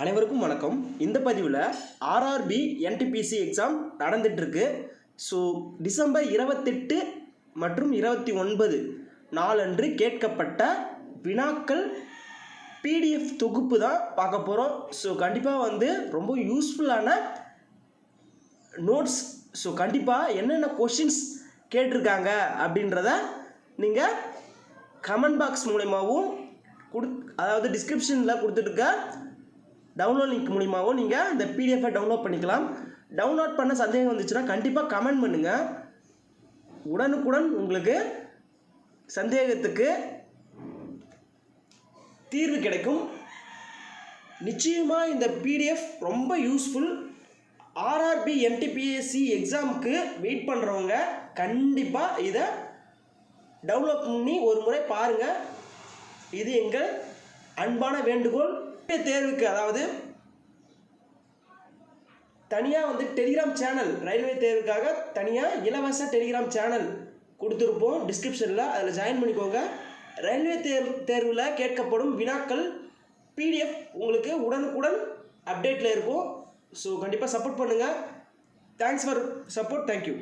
அனைவருக்கும் வணக்கம். இந்த பதிவில் ஆர்ஆர்பி என்டிபிசி எக்ஸாம் நடந்துட்டுருக்கு. ஸோ டிசம்பர் இருபத்தெட்டு மற்றும் இருபத்தி ஒன்பது நாளன்று கேட்கப்பட்ட வினாக்கள் பிடிஎஃப் தொகுப்பு தான் பார்க்க போகிறோம் ஸோ கண்டிப்பாக வந்து ரொம்ப யூஸ்ஃபுல்லான நோட்ஸ் ஸோ கண்டிப்பாக என்னென்ன கொஷின்ஸ் கேட்டிருக்காங்க அப்படின்றத நீங்கள் கமெண்ட் பாக்ஸ் மூலிமாவும் கொடு அதாவது டிஸ்கிரிப்ஷனில் கொடுத்துருக்க டவுன்லோட் லிங்க் மூலிமாவும் நீங்கள் இந்த பிடிஎஃபை டவுன்லோட் பண்ணிக்கலாம். டவுன்லோட் பண்ண சந்தேகம் வந்துச்சுன்னா கண்டிப்பாக கமெண்ட் பண்ணுங்கள் உடனுக்குடன் உங்களுக்கு சந்தேகத்துக்கு தீர்வு கிடைக்கும். நிச்சயமாக இந்த பிடிஎஃப் ரொம்ப யூஸ்ஃபுல் ஆர்ஆர்பி என்டிபிஎஸ்சி எக்ஸாமுக்கு வெயிட் பண்ணுறவங்க கண்டிப்பாக இதை டவுன்லோட் பண்ணி ஒரு முறை பாருங்கள் இது எங்கள் அன்பான வேண்டுகோள். தேர்வுக்கு அதாவது தனியாக வந்து டெலிகிராம் சேனல் ரயில்வே தேர்வுக்காக தனியாக இலவச டெலிகிராம் சேனல் கொடுத்துருப்போம் டிஸ்கிரிப்ஷனில் அதில் ஜாயின் பண்ணிக்கோங்க. ரயில்வே தேர் தேர்வில் கேட்கப்படும் வினாக்கள் பிடிஎஃப் உங்களுக்கு உடனுக்குடன் அப்டேட்டில் இருக்கும். ஸோ கண்டிப்பாக சப்போர்ட் பண்ணுங்கள் தேங்க்ஸ் ஃபார் சப்போர்ட் தேங்க்யூ